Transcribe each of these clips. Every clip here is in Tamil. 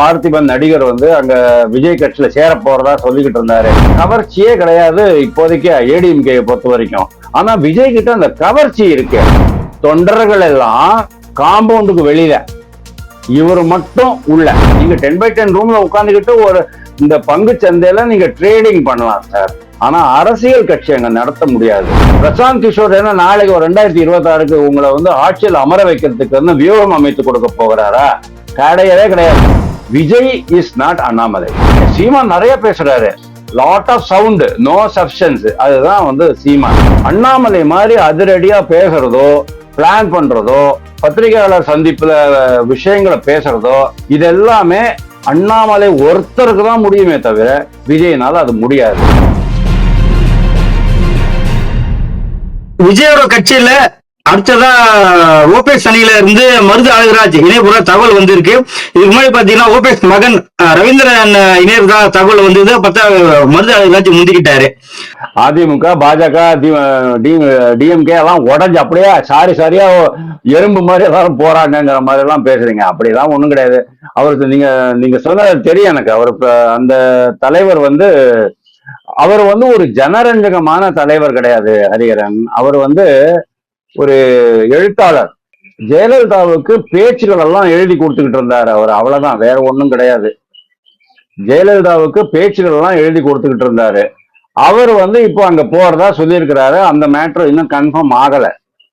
பார்த்திபன் நடிகர் வந்து அங்க விஜய் கட்சியில சேர போறதா சொல்லிக்கிட்டு இருந்தாரு. கவர்ச்சியே கிடையாது இப்போதைக்கு ஏடிஎம்கே பொறுத்த வரைக்கும். ஆனா விஜய் கிட்ட அந்த கவர்ச்சி இருக்கு. தொண்டர்கள் எல்லாம் காம்பவுண்டுக்கு வெளியில. இவர் மட்டும் உள்ள. நீங்க டென் பை டென் ரூம்ல உட்காந்துக்கிட்டு ஒரு இந்த பங்கு சந்தையில நீங்க ட்ரேடிங் பண்ணலாம் சார் ஆனா அரசியல் கட்சி அங்க நடத்த முடியாது. பிரசாந்த் கிஷோர் என்ன நாளைக்கு ஒரு ரெண்டாயிரத்தி இருபத்தி ஆறுக்கு உங்களை வந்து ஆட்சியில் அமர வைக்கிறதுக்கு வந்து வியூகம் அமைத்து கொடுக்க போகிறாரா? கிடையவே கிடையாது. விஜய் இஸ் நாட் அண்ணாமலை சீமான் நிறைய பேசுறாரு. Lot of sound no substance அதுதான் வந்து சீமான். அண்ணாமலை மாதிரி அதிரடியா பேசுறதோ பிளான் பண்றதோ பத்திரிகையாளர் சந்திப்புல விஷயங்களை பேசுறதோ இது எல்லாமே அண்ணாமலை ஒருத்தருக்கு தான் முடியுமே தவிர விஜய்னால அது முடியாது. விஜயோட கட்சியில அடுத்ததா ஓபிஎஸ் அணியில இருந்து மருது அழகராஜ் இணைப்புற தகவல் வந்திருக்கு. இதுக்கு முன்னாடி பாத்தீங்கன்னா ஓபிஎஸ் மகன் ரவீந்திரன் ரவீந்திரன் தான் தகவல் வந்தது. பார்த்தா மருது அழகராஜ் முந்திக்கிட்டாரு. அதிமுக பாஜக டிஎம்கே எல்லாம் உடஞ்சு அப்படியே சாரி சாரியா எறும்பு மாதிரி எல்லாரும் போறாங்கிற மாதிரி எல்லாம் பேசுறீங்க. அப்படிலாம் ஒண்ணும் கிடையாது. அவருக்கு நீங்க நீங்க சொன்னது தெரியும் எனக்கு. அவர் அந்த தலைவர் வந்து அவர் வந்து ஒரு ஜனரஞ்சகமான தலைவர் கிடையாது ஹரிஹரன். அவர் வந்து ஒரு எழுத்தாளர். ஜெயலலிதாவுக்கு பேச்சுகள் எல்லாம் எழுதி கொடுத்துக்கிட்டு இருந்தாரு அவர். அவ்வளவுதான் வேற ஒண்ணும் கிடையாது. ஜெயலலிதாவுக்கு பேச்சுகள் எல்லாம் எழுதி கொடுத்துக்கிட்டு இருந்தாரு. அவர் வந்து இப்போ அங்க போறதா சொல்லியிருக்கிறாரு. அந்த மேட்ரு இன்னும் கன்ஃபார்ம் ஆகல.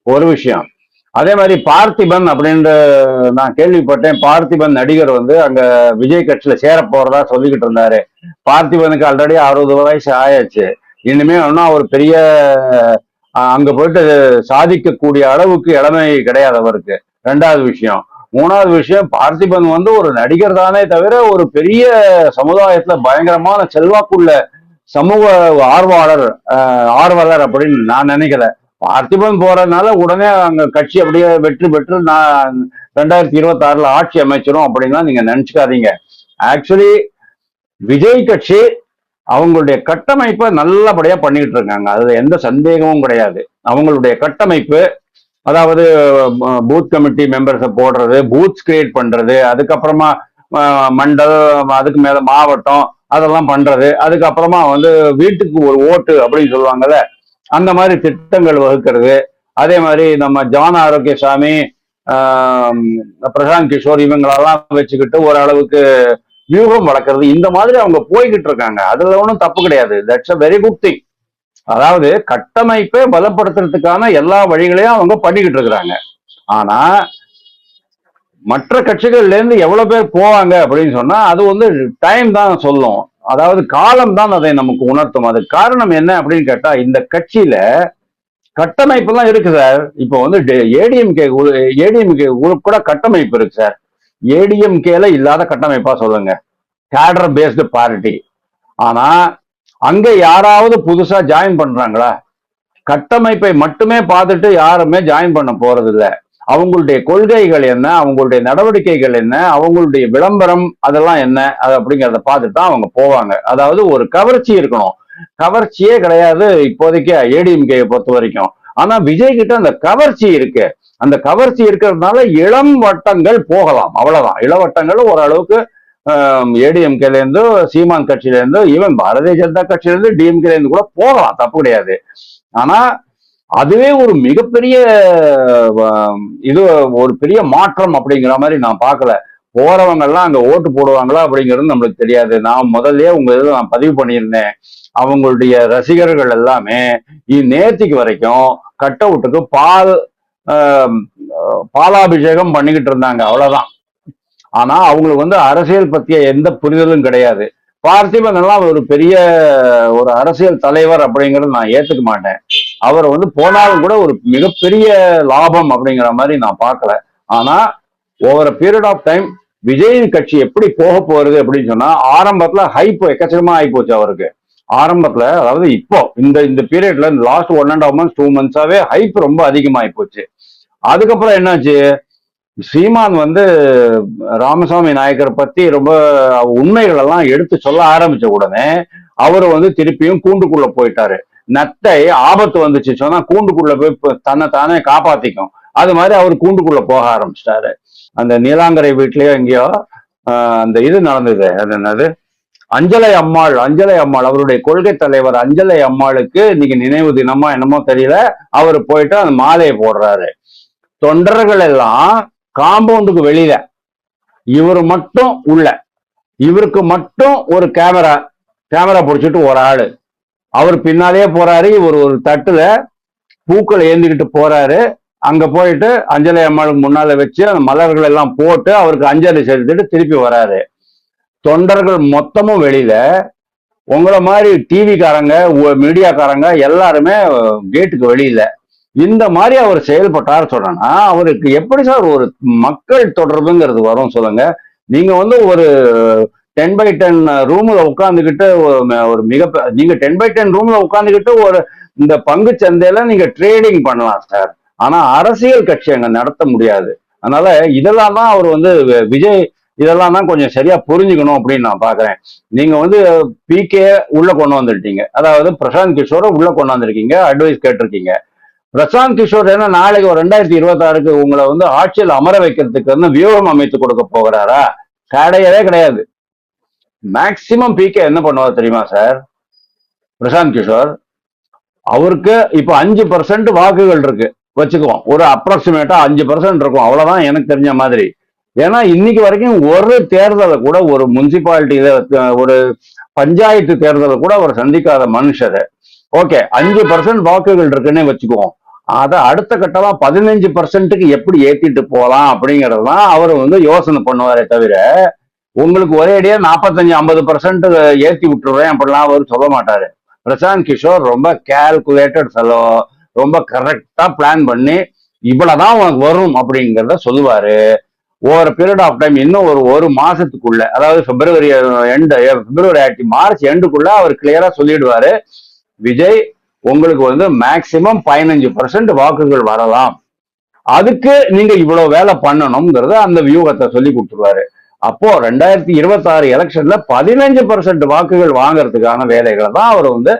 ஒரு விஷயம். அதே மாதிரி பார்த்திபன் அப்படின்ற நான் கேள்விப்பட்டேன். பார்த்திபன் நடிகர் வந்து அங்க விஜய் கட்சியில சேர போறதா சொல்லிக்கிட்டு இருந்தாரு. பார்த்திபனுக்கு ஆல்ரெடி அறுபது வயசு ஆயாச்சு. இனிமே இன்னும் அவர் பெரிய அங்க போயிட்டு சாதிக்கக்கூடிய அளவுக்கு இளமை கிடையாது அவருக்கு. ரெண்டாவது விஷயம். மூணாவது விஷயம் பார்த்திபன் வந்து ஒரு நடிகர் தானே தவிர ஒரு பெரிய சமுதாயத்துல பயங்கரமான செல்வாக்குள்ள சமூக ஆர்வலர் ஆர்வலர் அப்படின்னு நான் நினைக்கல பார்த்திபன் போறதுனால உடனே அங்க கட்சி அப்படியே வெற்றி பெற்று நான் ரெண்டாயிரத்தி இருபத்தி ஆறுல ஆட்சி அமைச்சிரும் அப்படின்னா நீங்க நினைச்சுக்காதீங்க. ஆக்சுவலி விஜய் கட்சி அவங்களுடைய கட்டமைப்பை நல்லபடியா பண்ணிட்டு இருக்காங்க. அதுல எந்த சந்தேகமும் கிடையாது. அவங்களுடைய கட்டமைப்பு அதாவது பூத் கமிட்டி மெம்பர்ஸை போடுறது பூத்ஸ் கிரியேட் பண்றது அதுக்கப்புறமா மண்டல் அதுக்கு மேல மாவட்டம் அதெல்லாம் பண்றது அதுக்கப்புறமா வந்து வீட்டுக்கு ஒரு ஓட்டு அப்படின்னு சொல்லுவாங்கல்ல அந்த மாதிரி திட்டங்கள் வகுக்கிறது அதே மாதிரி நம்ம ஜான் ஆரோக்கியசாமி சாமி பிரசாந்த் கிஷோர் இவங்களெல்லாம் வச்சுக்கிட்டு ஓரளவுக்கு வியூகம் வளர்க்கறது. இந்த மாதிரி அவங்க போய்கிட்டு இருக்காங்க. அதுல ஒன்றும் தப்பு கிடையாது. That's a very good thing அதாவது கட்டமைப்பை பலப்படுத்துறதுக்கான எல்லா வழிகளையும் அவங்க பண்ணிக்கிட்டு இருக்கிறாங்க. ஆனா மற்ற கட்சிகள்ல இருந்து எவ்வளவு பேர் போவாங்க அப்படின்னு சொன்னா அது வந்து டைம் தான் சொல்லும். அதாவது காலம் தான் அதை நமக்கு உணர்த்தும். அது காரணம் என்ன அப்படின்னு கேட்டா இந்த கட்சியில கட்டமைப்புலாம் இருக்கு சார் இப்போ வந்து ஏடிஎம்கே ஏடிஎம்கே கூட கட்டமைப்பு இருக்கு சார் ஏடிஎம்கேல இல்லாத கட்டமைப்பா சொல்லுங்க. கேடர் பேஸ்டு பார்ட்டி ஆனா அங்க யாராவது புதுசா ஜாயின் பண்றாங்களா? கட்டமைப்பை மட்டுமே பார்த்துட்டு யாருமே ஜாயின் பண்ண போறது இல்லை அவங்களுடைய கொள்கைகள் என்ன? அவங்களுடைய நடவடிக்கைகள் என்ன? அவங்களுடைய விளம்பரம் அதெல்லாம் என்ன? அது அப்படிங்கிறத பார்த்துட்டு தான் அவங்க போவாங்க. அதாவது ஒரு கவர்ச்சி இருக்கணும். கவர்ச்சியே கிடையாது இப்போதைக்கு ஏடிஎம்கே பொறுத்த வரைக்கும் ஆனா விஜய் கிட்ட அந்த கவர்ச்சி இருக்கு. அந்த கவர்ச்சி இருக்கிறதுனால இளம் வட்டங்கள் போகலாம். அவ்வளவுதான். இளவட்டங்கள் ஓரளவுக்கு ஏடிஎம்கேலேருந்து சீமான் கட்சியிலேருந்து ஈவன் பாரதிய ஜனதா கட்சியிலேருந்து டிஎம்கேலேருந்து கூட போகலாம். தப்பு கிடையாது. ஆனா அதுவே ஒரு மிகப்பெரிய இது ஒரு பெரிய மாற்றம் அப்படிங்கிற மாதிரி நான் பார்க்கல. போறவங்கெல்லாம் அங்க ஓட்டு போடுவாங்களா அப்படிங்கிறது நம்மளுக்கு தெரியாது. நான் முதல்லயே உங்க இதில் நான் பதிவு பண்ணியிருந்தேன். அவங்களுடைய ரசிகர்கள் எல்லாமே இந்நேர்த்திக்கு வரைக்கும் கட் அவுட்டுக்கு பால் பாலாபிஷேகம் பண்ணிக்கிட்டு இருந்தாங்க அவ்வளவுதான். ஆனா அவங்களுக்கு வந்து அரசியல் பத்திய எந்த புரிதலும் கிடையாது. பார்த்திபன் எல்லாம் ஒரு பெரிய ஒரு அரசியல் தலைவர் அப்படிங்கறது நான் ஏத்துக்க மாட்டேன். அவர் வந்து போனாலும் கூட ஒரு மிகப்பெரிய லாபம் அப்படிங்கிற மாதிரி நான் பார்க்கல. ஆனா over period of time Vijay கட்சி எப்படி போக போறது அப்படின்னு சொன்னா ஆரம்பத்துல ஹைப் எக்கச்சக்கமா ஆகி போச்சு அவருக்கு. ஆரம்பத்துல அதாவது இப்போ இந்த இந்த பீரியட்ல இந்த last one and half months two மந்த்ஸாவே hype ரொம்ப அதிகமாகி போச்சு. அதுக்கப்புறம் என்னாச்சு? சீமான் வந்து ராமசாமி நாயக்கர் பத்தி ரொம்ப உண்மைகள் எல்லாம் எடுத்து சொல்ல ஆரம்பிச்ச உடனே அவர் வந்து திருப்பியும் கூண்டுக்குள்ள போயிட்டாரு. நத்தை ஆபத்து வந்துச்சு. சொன்னா கூண்டுக்குள்ள போய் தன்னை தானே காப்பாத்திக்கும். அது மாதிரி அவர் கூண்டுக்குள்ள போக ஆரம்பிச்சிட்டாரு. அந்த நீலாங்கரை வீட்லயோ எங்கேயோ அந்த இது நடந்தது. அது என்னது? அஞ்சலை அம்மாள் அஞ்சலை அம்மாள் அவருடைய கொள்கை தலைவர் அஞ்சலை அம்மாளுக்கு இன்னைக்கு நினைவு தினமா என்னமோ தெரியல. அவர் போயிட்டு அந்த மாலையை போடுறாரு. தொண்டர்கள் எல்லாம் காம்பவுண்டுக்கு வெளியில. இவர் மட்டும் உள்ள. இவருக்கு மட்டும் ஒரு கேமரா கேமரா பிடிச்சிட்டு ஒரு ஆளு. அவர் பின்னாலேயே போறாரு இவர் ஒரு தட்டுல பூக்களை ஏந்திக்கிட்டு போறாரு. அங்க போயிட்டு அஞ்சலி அம்மாளுக்கு முன்னால வச்சு அந்த மலர்கள் எல்லாம் போட்டு அவருக்கு அஞ்சலி செலுத்திட்டு திருப்பி வராரு. தொண்டர்கள் மொத்தமும் வெளியில உங்களை மாதிரி டிவிக்காரங்க மீடியாக்காரங்க எல்லாருமே கேட்டுக்கு வெளியில. இந்த மாதிரி அவர் செயல்பட்டார் சொல்றேன்னா அவருக்கு எப்படி சார் ஒரு மக்கள் தொடர்புங்கிறது வரும் சொல்லுங்க. நீங்க வந்து ஒரு டென் பை டென் ரூம்ல உட்காந்துக்கிட்டு ஒரு மிக நீங்க டென் பை டென் ரூம்ல உட்காந்துக்கிட்டு ஒரு இந்த பங்கு சந்தையில நீங்க ட்ரேடிங் பண்ணலாம் சார். ஆனா அரசியல் கட்சி அங்க நடத்த முடியாது. அதனால இதெல்லாம் தான் அவர் வந்து விஜய் இதெல்லாம் தான் கொஞ்சம் சரியா புரிஞ்சுக்கணும் அப்படின்னு நான் பாக்குறேன். நீங்க வந்து பிகே உள்ள கொண்டு வந்துட்டீங்க. அதாவது பிரசாந்த் கிஷோரை உள்ள கொண்டு வந்திருக்கீங்க அட்வைஸ் கேட்டிருக்கீங்க. பிரசாந்த் கிஷோர் என்ன நாளைக்கு ஒரு ரெண்டாயிரத்தி இருபத்தாறுக்கு உங்களை வந்து ஆட்சியில் அமர வைக்கிறதுக்கு வந்து வியூகம் அமைத்து கொடுக்க போகிறாரா? கிடையவே கிடையாது. மேக்சிமம் பிகே என்ன பண்ணுவார் தெரியுமா சார் பிரசாந்த் கிஷோர் அவருக்கு இப்ப அஞ்சு பர்சன்ட் வாக்குகள் இருக்கு. வச்சுக்குவோம். ஒரு அப்ராக்சிமேட்டா அஞ்சு பர்சன்ட் இருக்கும். அவ்வளவுதான் எனக்கு தெரிஞ்ச மாதிரி. ஏன்னா இன்னைக்கு வரைக்கும் ஒரு தேர்தலை கூட ஒரு முனிசிபாலிட்டியில ஒரு பஞ்சாயத்து தேர்தலை கூட அவர் சந்திக்காத மனுஷர். ஓகே அஞ்சு பர்சன்ட் வாக்குகள் இருக்குன்னே வச்சுக்குவோம். அதை அடுத்த கட்டமா பதினஞ்சு பர்சன்ட்டுக்கு எப்படி ஏத்திட்டு போகலாம் அப்படிங்கிறது தான் அவர் வந்து யோசனை பண்ணுவாரே தவிர உங்களுக்கு ஒரே அடியா நாற்பத்தஞ்சு ஐம்பது பர்சன்ட் ஏற்றி விட்டுருவேன் அப்படிலாம் அவர் சொல்ல மாட்டாரு. பிரசாந்த் கிஷோர் ரொம்ப கேல்குலேட்டட் ஃபெலோ ரொம்ப கரெக்டா பிளான் பண்ணி இவ்வளவுதான் உனக்கு வரும் அப்படிங்கிறத சொல்லுவாரு. ஓவர் பீரியட் ஆஃப் டைம் இன்னும் ஒரு ஒரு மாசத்துக்குள்ள அதாவது பிப்ரவரி எண்டு பிப்ரவரி ஆயிரத்தி மார்ச் எண்டுக்குள்ள அவர் கிளியரா சொல்லிடுவாரு விஜய் உங்களுக்கு வந்து மேக்சிமம் பதினஞ்சு பர்சன்ட் வாக்குகள் வரலாம். அதுக்கு நீங்க இவ்வளவு வேலை பண்ணணுங்கிறத அந்த வியூகத்தை சொல்லி கொடுத்துருவாரு. அப்போ ரெண்டாயிரத்தி இருபத்தி ஆறு எலெக்ஷன்ல பதினஞ்சு பர்சன்ட் வாக்குகள் வாங்கறதுக்கான வேலைகளை தான் அவர் வந்து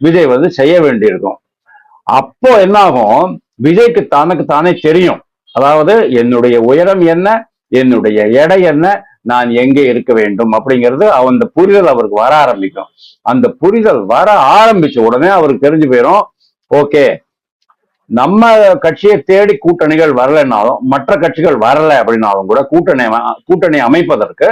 விஜய் வந்து செய்ய வேண்டியிருக்கும். அப்போ என்ன ஆகும் விஜய்க்கு தனக்கு தானே தெரியும். அதாவது என்னுடைய உயரம் என்ன என்னுடைய எடை என்ன நான் எங்கே இருக்க வேண்டும் அப்படிங்கிறது அந்த புரிதல் அவருக்கு வர ஆரம்பிக்கும். அந்த புரிதல் வர ஆரம்பிச்ச உடனே அவருக்கு தெரிஞ்சு போயிடும் ஓகே நம்ம கட்சியை தேடி கூட்டணிகள் வரலைன்னாலும் மற்ற கட்சிகள் வரல அப்படின்னாலும் கூட கூட்டணி கூட்டணி அமைப்பதற்கு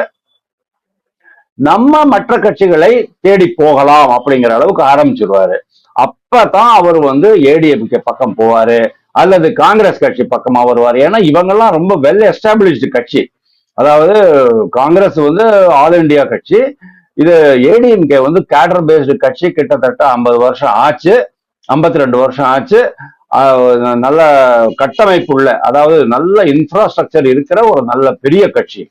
நம்ம மற்ற கட்சிகளை தேடி போகலாம் அப்படிங்கிற அளவுக்கு ஆரம்பிச்சிருவாரு. அப்பதான் அவர் வந்து ஏடிஎம்கே பக்கம் போவாரு. அல்லது காங்கிரஸ் கட்சி பக்கமா வருவார். ஏன்னா இவங்கெல்லாம் ரொம்ப வெல் எஸ்டாப்ளிஷ்டு கட்சி. அதாவது காங்கிரஸ் வந்து ஆல் இந்தியா கட்சி. இது ஏடிஎம்கே வந்து கேடர் பேஸ்டு கட்சி. கிட்டத்தட்ட ஐம்பது வருஷம் ஆச்சு. ஐம்பத்தி ரெண்டு வருஷம் ஆச்சு. நல்ல கட்டமைப்புள்ள அதாவது நல்ல இன்ஃப்ராஸ்ட்ரக்சர் இருக்கிற ஒரு நல்ல பெரிய கட்சி.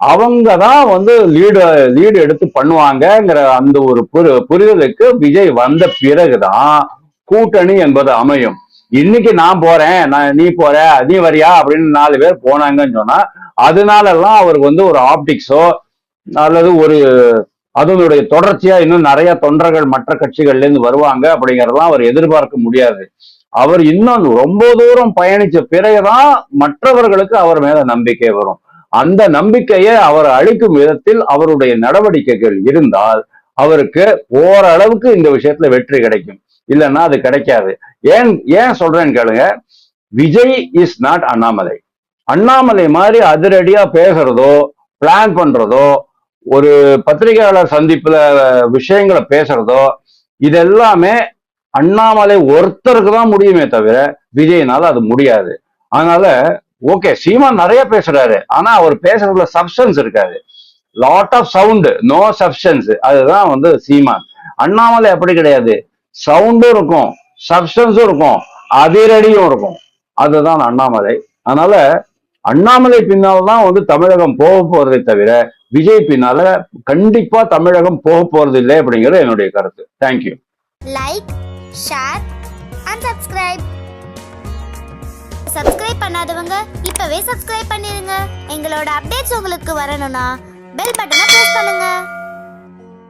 அவங்க தான் வந்து லீடு லீடு எடுத்து பண்ணுவாங்கங்கிற அந்த ஒரு புரிதலுக்கு விஜய் வந்த பிறகுதான் கூட்டணி என்பது அமையும். இன்னைக்கு நான் போறேன் நான் நீ போற நீ வரியா அப்படின்னு நாலு பேர் போனாங்கன்னு சொன்னா அதனாலலாம் அவருக்கு வந்து ஒரு ஆப்டிக்ஸோ அல்லது ஒரு அதனுடைய தொடர்ச்சியா இன்னும் நிறைய தொண்டர்கள் மற்ற கட்சிகள்ல இருந்து வருவாங்க அப்படிங்கறதெல்லாம் அவர் எதிர்பார்க்க முடியாது. அவர் இன்னும் ரொம்ப தூரம் பயணிச்ச பிறகுதான் மற்றவர்களுக்கு அவர் மேல நம்பிக்கை வரும். அந்த நம்பிக்கையை அவர் அளிக்கும் விதத்தில் அவருடைய நடவடிக்கைகள் இருந்தால் அவருக்கு ஓரளவுக்கு இந்த விஷயத்துல வெற்றி கிடைக்கும். இல்லைன்னா அது கிடைக்காது. ஏன் ஏன் சொல்றேன்னு கேளுங்க. Vijay is not Annamalai. Annamalai மாதிரி அதிரடியா பேசுறதோ பிளான் பண்றதோ ஒரு பத்திரிகையாளர் சந்திப்புல விஷயங்களை பேசுறதோ இதெல்லாமே அண்ணாமலை ஒருத்தருக்கு தான் முடியுமே தவிர விஜய்னால அது முடியாது. அதனால ஓகே சீமா நிறைய பேசுறாரு. ஆனா அவர் பேசுறதுல சப்ஸ்டன்ஸ் இருக்காது. Lot of sound no substance அதுதான் வந்து சீமான். அண்ணாமலை அப்படி கிடையாது. சவுண்டும் இருக்கும். சப்ஸ்டன்ஸும் இருக்கும். அதிரடியும் இருக்கும். அதுதான் அண்ணாமலை. அதனால அண்ணாமலை பின்னால தான் வந்து தமிழகம் போக போறதை தவிர விஜய் பின்னால கண்டிப்பா தமிழகம் போக போறது இல்லை அப்படிங்கிறது என்னுடைய கருத்து. Thank you like share and subscribe subscribe பண்ணாதவங்க இப்பவே சப்ஸ்கிரைப் பண்ணிருங்க. எங்களோட அப்டேட்ஸ் உங்களுக்கு வரணும்னா பெல் பட்டனை பிரஸ் பண்ணுங்க.